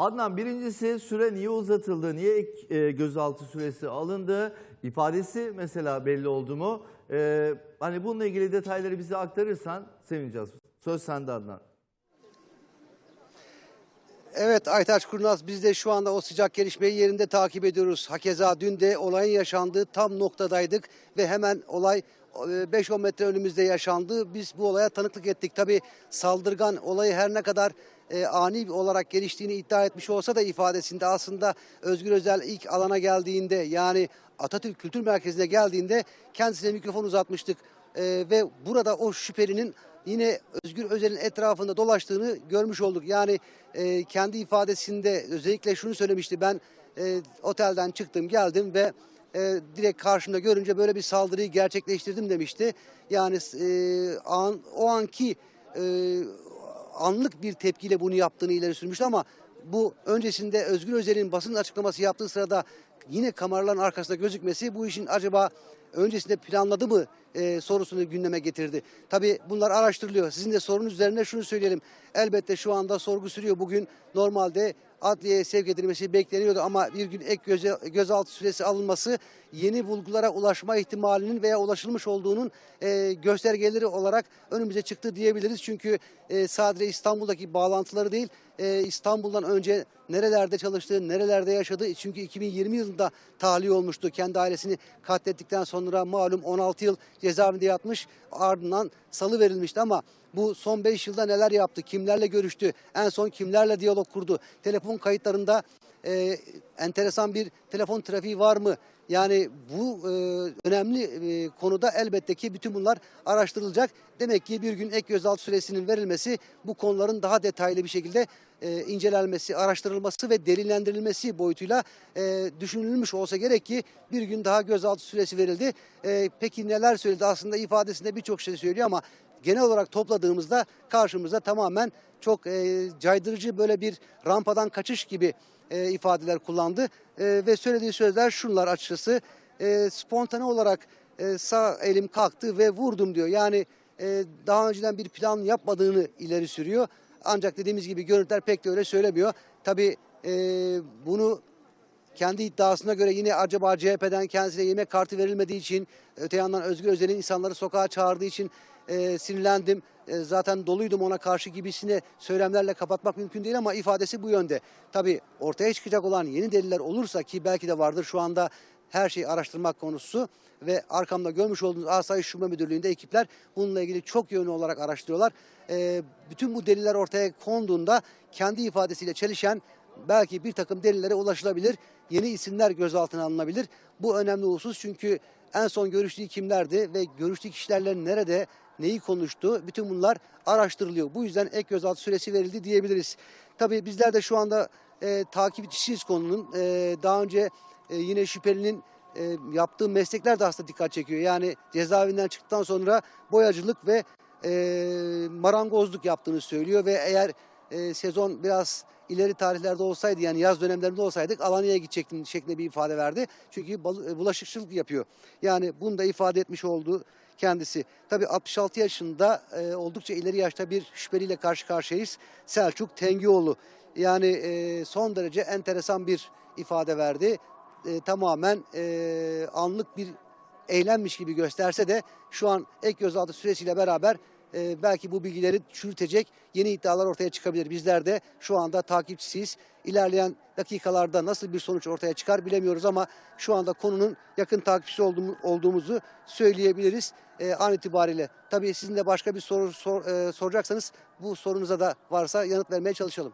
Adnan birincisi süre niye uzatıldı, niye ek, e, gözaltı süresi alındı, ifadesi mesela belli oldu mu? E, hani bununla ilgili detayları bize aktarırsan sevineceğiz. Söz sende Adnan. Evet Aytaç Kurnaz biz de şu anda o sıcak gelişmeyi yerinde takip ediyoruz. Hakeza dün de olayın yaşandığı tam noktadaydık ve hemen olay e, 5-10 metre önümüzde yaşandı. Biz bu olaya tanıklık ettik. Tabi saldırgan olayı her ne kadar e, ani olarak geliştiğini iddia etmiş olsa da ifadesinde aslında Özgür Özel ilk alana geldiğinde yani Atatürk Kültür Merkezi'ne geldiğinde kendisine mikrofon uzatmıştık. E, ve burada o şüphelinin yine Özgür Özel'in etrafında dolaştığını görmüş olduk. Yani e, kendi ifadesinde özellikle şunu söylemişti. Ben e, otelden çıktım geldim ve e, direkt karşımda görünce böyle bir saldırıyı gerçekleştirdim demişti. Yani e, an, o anki e, anlık bir tepkiyle bunu yaptığını ileri sürmüştü ama bu öncesinde Özgür Özel'in basın açıklaması yaptığı sırada yine kameraların arkasında gözükmesi bu işin acaba öncesinde planladı mı e, sorusunu gündeme getirdi. Tabii bunlar araştırılıyor. Sizin de sorunuz üzerine şunu söyleyelim. Elbette şu anda sorgu sürüyor. Bugün normalde adliyeye sevk edilmesi bekleniyordu ama bir gün ek göze, gözaltı süresi alınması yeni bulgulara ulaşma ihtimalinin veya ulaşılmış olduğunun e, göstergeleri olarak önümüze çıktı diyebiliriz. Çünkü e, sadece İstanbul'daki bağlantıları değil e, İstanbul'dan önce nerelerde çalıştığı, nerelerde yaşadığı çünkü 2020 yılında tahliye olmuştu. Kendi ailesini katlettikten sonra malum 16 yıl cezaevinde yatmış ardından salı verilmişti ama bu son 5 yılda neler yaptı, kimlerle görüştü, en son kimlerle diyalog kurdu, telefon kayıtlarında e, enteresan bir telefon trafiği var mı? Yani bu e, önemli e, konuda elbette ki bütün bunlar araştırılacak. Demek ki bir gün ek gözaltı süresinin verilmesi bu konuların daha detaylı bir şekilde e, incelenmesi, araştırılması ve delillendirilmesi boyutuyla e, düşünülmüş olsa gerek ki bir gün daha gözaltı süresi verildi. E, peki neler söyledi? Aslında ifadesinde birçok şey söylüyor ama genel olarak topladığımızda karşımıza tamamen çok e, caydırıcı böyle bir rampadan kaçış gibi e, ifadeler kullandı. E, ve söylediği sözler şunlar açıkçası. E, spontane olarak e, sağ elim kalktı ve vurdum diyor. Yani e, daha önceden bir plan yapmadığını ileri sürüyor. Ancak dediğimiz gibi görüntüler pek de öyle söylemiyor. Tabii e, bunu kendi iddiasına göre yine acaba CHP'den kendisine yemek kartı verilmediği için öte yandan Özgür Özel'in insanları sokağa çağırdığı için e, sinirlendim. E, zaten doluydum ona karşı gibisine söylemlerle kapatmak mümkün değil ama ifadesi bu yönde. Tabii ortaya çıkacak olan yeni deliller olursa ki belki de vardır şu anda her şeyi araştırmak konusu ve arkamda görmüş olduğunuz Asayiş Şube Müdürlüğü'nde ekipler bununla ilgili çok yönlü olarak araştırıyorlar. E, bütün bu deliller ortaya konduğunda kendi ifadesiyle çelişen belki bir takım delillere ulaşılabilir. Yeni isimler gözaltına alınabilir. Bu önemli husus çünkü en son görüştüğü kimlerdi ve görüştüğü kişilerle nerede neyi konuştu bütün bunlar araştırılıyor. Bu yüzden ek gözaltı süresi verildi diyebiliriz. Tabii bizler de şu anda e, takipçisiyiz konunun. E, daha önce e, yine şüphelinin e, yaptığı meslekler de aslında dikkat çekiyor. Yani cezaevinden çıktıktan sonra boyacılık ve e, marangozluk yaptığını söylüyor ve eğer e, sezon biraz ileri tarihlerde olsaydı yani yaz dönemlerinde olsaydık Alanya'ya gidecektim şeklinde bir ifade verdi. Çünkü e, bulaşıkçılık yapıyor. Yani bunu da ifade etmiş oldu kendisi. Tabii 66 yaşında e, oldukça ileri yaşta bir şüpheliyle karşı karşıyayız. Selçuk Tengioğlu. Yani e, son derece enteresan bir ifade verdi. E, tamamen e, anlık bir eylemmiş gibi gösterse de şu an ek gözaltı süresiyle beraber e, belki bu bilgileri çürütecek yeni iddialar ortaya çıkabilir. Bizler de şu anda takipçisiyiz. İlerleyen dakikalarda nasıl bir sonuç ortaya çıkar bilemiyoruz ama şu anda konunun yakın takipçisi olduğumu- olduğumuzu söyleyebiliriz e, an itibariyle. Tabii sizin de başka bir soru sor- e, soracaksanız bu sorunuza da varsa yanıt vermeye çalışalım.